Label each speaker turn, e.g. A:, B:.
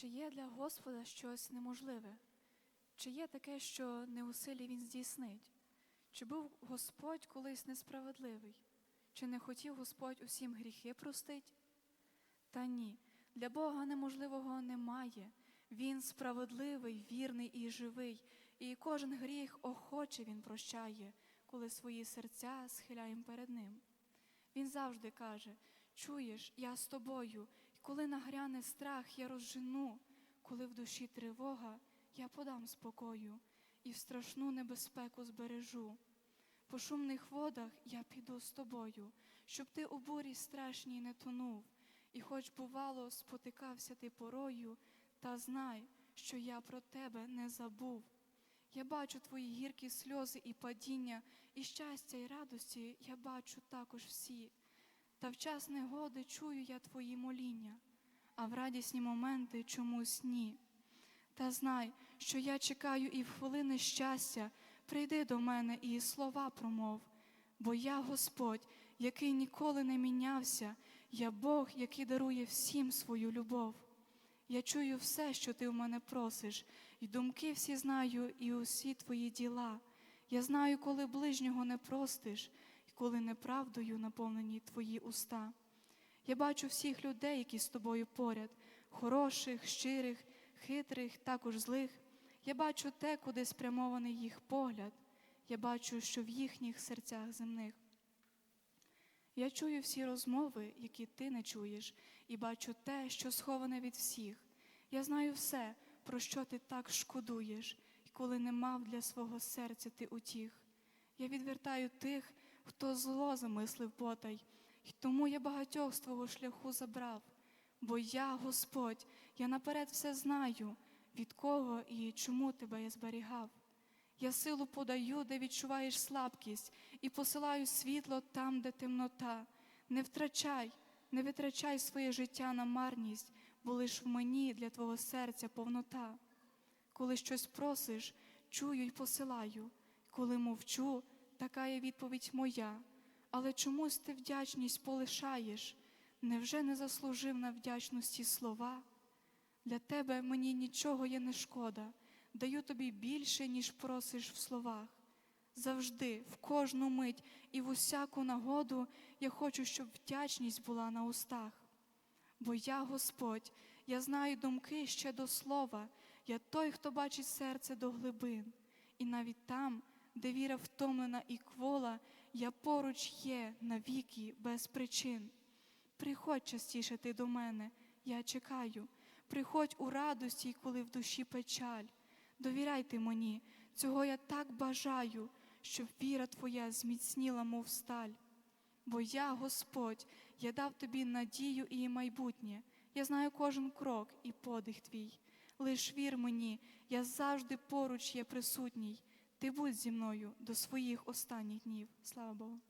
A: Чи є для Господа щось неможливе? Чи є таке, що не у силі Він здійснить? Чи був Господь колись несправедливий? Чи не хотів Господь усім гріхи простить? Та ні, для Бога неможливого немає. Він справедливий, вірний і живий, і кожен гріх охоче Він прощає, коли свої серця схиляємо перед Ним. Він завжди каже: Чуєш, я з тобою, коли нагряне страх, я розжену, коли в душі тривога, я подам спокою і в страшну небезпеку збережу. По шумних водах я піду з тобою, щоб ти у бурі страшній не тонув, і хоч, бувало, спотикався ти порою, та знай, що я про тебе не забув. Я бачу твої гіркі сльози і падіння, і щастя, і радості я бачу також всі. Та в час негоди чую я твої моління, а в радісні моменти чомусь ні. Та знай, що я чекаю і в хвилини щастя, прийди до мене і слова промов, бо я Господь, який ніколи не мінявся, я Бог, який дарує всім свою любов. Я чую все, що ти в мене просиш, і думки всі знаю, і усі твої діла. Я знаю, коли ближнього не простиш, коли неправдою наповнені твої уста. Я бачу всіх людей, які з тобою поряд, хороших, щирих, хитрих, також злих. Я бачу те, куди спрямований їх погляд. Я бачу, що в їхніх серцях земних. Я чую всі розмови, які ти не чуєш, і бачу те, що сховане від всіх. Я знаю все, про що ти так шкодуєш, і коли не мав для свого серця ти утіх. Я відвертаю тих, хто зло замислив потай, і тому я багатьох з твого шляху забрав. Бо я, Господь, я наперед все знаю, від кого і чому тебе я зберігав. Я силу подаю, де відчуваєш слабкість, і посилаю світло там, де темнота. Не втрачай, не витрачай своє життя на марність, бо лиш в мені для твого серця повнота. Коли щось просиш, чую й посилаю, коли мовчу, така є відповідь моя. Але чомусь ти вдячність полишаєш, невже не заслужив на вдячності слова? Для тебе мені нічого є не шкода, даю тобі більше, ніж просиш в словах. Завжди, в кожну мить і в усяку нагоду я хочу, щоб вдячність була на устах. Бо я, Господь, я знаю думки ще до слова, я той, хто бачить серце до глибин, і навіть там, де віра втомлена і квола, я поруч є навіки без причин. Приходь частіше ти до мене, я чекаю, приходь у радості, коли в душі печаль. Довіряйте мені, цього я так бажаю, щоб віра твоя зміцніла, мов сталь. Бо я, Господь, я дав тобі надію і майбутнє. Я знаю кожен крок і подих твій. Лиш вір мені, я завжди поруч є присутній. Ти будь зі мною до своїх останніх днів. Слава Богу.